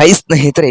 High ಸ್ನೇಹಿತರೆ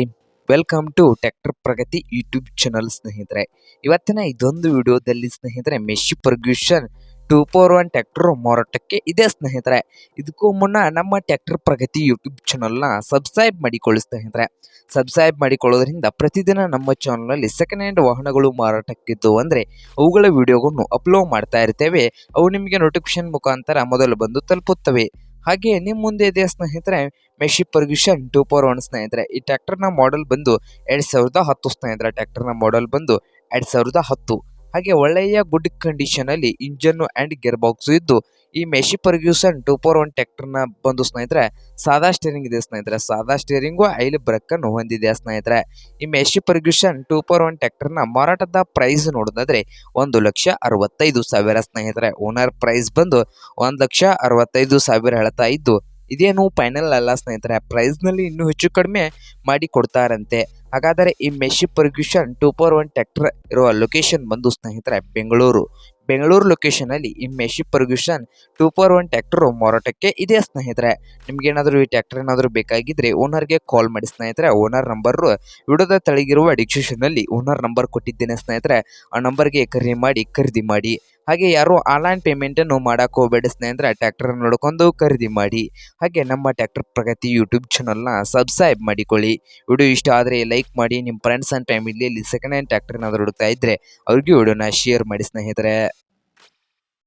welcome to tractor Pragati YouTube channel ಸ್ನೇಹಿತರೆ. ಇವತ್ತಿನ ಇದೊಂದು ವಿಡಿಯೋದಲ್ಲಿ ಸ್ನೇಹಿತರೆ Massey Ferguson two four one tractor ಮಾರಾಟಕ್ಕೆ ಇದೆ ಸ್ನೇಹಿತರೆ. ಇದಕ್ಕೂ ಮುನ್ನ ನಮ್ಮ ಟ್ಯಾಕ್ಟರ್ ಪ್ರಗತಿ ಯೂಟ್ಯೂಬ್ ಚಾನಲ್ನ ಸಬ್ಸ್ಕ್ರೈಬ್ ಮಾಡಿಕೊಳ್ಳಿ ಸ್ನೇಹಿತರೆ. ಸಬ್ಸ್ಕ್ರೈಬ್ ಮಾಡಿಕೊಳ್ಳೋದ್ರಿಂದ ಪ್ರತಿದಿನ ನಮ್ಮ ಚಾನಲ್ನಲ್ಲಿ ಸೆಕೆಂಡ್ ಹ್ಯಾಂಡ್ ವಾಹನಗಳು ಮಾರಾಟಕ್ಕಿದ್ದವು ಅಂದರೆ ಅವುಗಳ ವಿಡಿಯೋಗಳನ್ನು ಅಪ್ಲೋಡ್ ಮಾಡ್ತಾ ಇರ್ತೇವೆ. ಅವು ನಿಮಗೆ ನೋಟಿಫಿಕೇಶನ್ ಮುಖಾಂತರ ಮೊದಲು ಬಂದು ತಲುಪುತ್ತವೆ. ಹಾಗೆ ನಿಮ್ಮ ಮುಂದೆ ಇದೆ ಸ್ನೇಹಿತರೆ Massey Ferguson two four one ಸ್ನೇಹಿತರೆ. ಈ ಟ್ರ್ಯಾಕ್ಟರ್ನ ಮಾಡೆಲ್ ಬಂದು ಎರಡ್ ಸಾವಿರದ ಹತ್ತು ಸ್ನೇಹಿತರೆ. ಟ್ರ್ಯಾಕ್ಟರ್ನ ಮಾಡೆಲ್ ಬಂದು ಎರಡ್ ಸಾವಿರದ ಹತ್ತು. ಹಾಗೆ ಒಳ್ಳೆಯ ಗುಡ್ ಕಂಡೀಷನ್ ಅಲ್ಲಿ ಇಂಜನ್ ಅಂಡ್ ಗೇರ್ ಬಾಕ್ಸ್ ಇದ್ದು ಈ Massey Ferguson two four one ಟ್ರ್ಯಾಕ್ಟರ್ನ ಬಂದು ಸ್ನೇಹಿತರೆ, ಸಾದಾ ಸ್ಟೇರಿಂಗ್ ಇದೆ ಸ್ನೇಹಿತರೆ. ಸಾದಾ ಸ್ಟೇರಿಂಗು ಐಲ್ ಬ್ರಕ್ಕನ್ನು ಹೊಂದಿದೆ ಸ್ನೇಹಿತರೆ. ಈ Massey Ferguson two four one ಟ್ರ್ಯಾಕ್ಟರ್ನ ಮಾರಾಟದ ಪ್ರೈಸ್ ನೋಡೋದಾದ್ರೆ ಒಂದು ಲಕ್ಷ ಅರವತ್ತೈದು ಸಾವಿರ ಸ್ನೇಹಿತರೆ. ಓನರ್ ಪ್ರೈಸ್ ಬಂದು ಒಂದು ಲಕ್ಷ ಅರವತ್ತೈದು ಸಾವಿರ ಹೇಳ್ತಾ ಇದ್ದು, ಇದೇನು ಫೈನಲ್ ಅಲ್ಲ ಸ್ನೇಹಿತರೆ. ಪ್ರೈಸ್ನಲ್ಲಿ ಇನ್ನೂ ಹೆಚ್ಚು ಕಡಿಮೆ ಮಾಡಿ ಕೊಡ್ತಾರಂತೆ. ಹಾಗಾದರೆ ಈ Massey Ferguson two four one tractor ಇರುವ ಲೊಕೇಶನ್ ಬಂದು ಸ್ನೇಹಿತರೆ, ಬೆಂಗಳೂರು. ಬೆಂಗಳೂರು ಲೊಕೇಶನ್ ಅಲ್ಲಿ ಈ Massey Ferguson two four one tractor ಮಾರಾಟಕ್ಕೆ ಇದೆ ಸ್ನೇಹಿತರೆ. ನಿಮಗೇನಾದರೂ ಈ ಟ್ರ್ಯಾಕ್ಟರ್ ಏನಾದರೂ ಬೇಕಾಗಿದ್ರೆ ಓನರ್ಗೆ ಕಾಲ್ ಮಾಡಿ ಸ್ನೇಹಿತರೆ. ಓನರ್ ನಂಬರ್ ವಿಡಿಯೋದ ತಳಗಿರುವ ಡಿಸ್ಕ್ರಿಪ್ಷನ್ ಅಲ್ಲಿ ಓನರ್ ನಂಬರ್ ಕೊಟ್ಟಿದ್ದೇನೆ ಸ್ನೇಹಿತರೆ. ಆ ನಂಬರ್ಗೆ ಕರೆ ಮಾಡಿ ಖರೀದಿ ಮಾಡಿ. ಹಾಗೆ ಯಾರು ಆನ್ಲೈನ್ ಪೇಮೆಂಟ್ ಅನ್ನು ಮಾಡಕ್ ಹೋಗಬೇಡಿ ಸ್ನೇಹಿತರೆ ಟ್ರ್ಯಾಕ್ಟರ್ ನೋಡ್ಕೊಂಡು ಖರೀದಿ ಮಾಡಿ. ಹಾಗೆ ನಮ್ಮ ಟ್ರ್ಯಾಕ್ಟರ್ ಪ್ರಗತಿ ಯೂಟ್ಯೂಬ್ ಚಾನಲ್ನ ಸಬ್ಸ್ಕ್ರೈಬ್ ಮಾಡಿಕೊಳ್ಳಿ. ವಿಡಿಯೋ ಇಷ್ಟ ಆದರೆ ಲೈಕ್ ಮಾಡಿ ನಿಮ್ಮ ಫ್ರೆಂಡ್ಸ್ ಆ್ಯಂಡ್ ಫ್ಯಾಮಿಲಿಯಲ್ಲಿ ಸೆಕೆಂಡ್ ಹ್ಯಾಂಡ್ ಟ್ರ್ಯಾಕ್ಟರ್ ಏನಾದರೂ ಹುಡುಕ್ತಾ ಇದ್ದರೆ ಅವ್ರಿಗೂ ವಿಡಿಯೋನ ಶೇರ್ ಮಾಡಿ ಸ್ನೇಹಿತರೆ.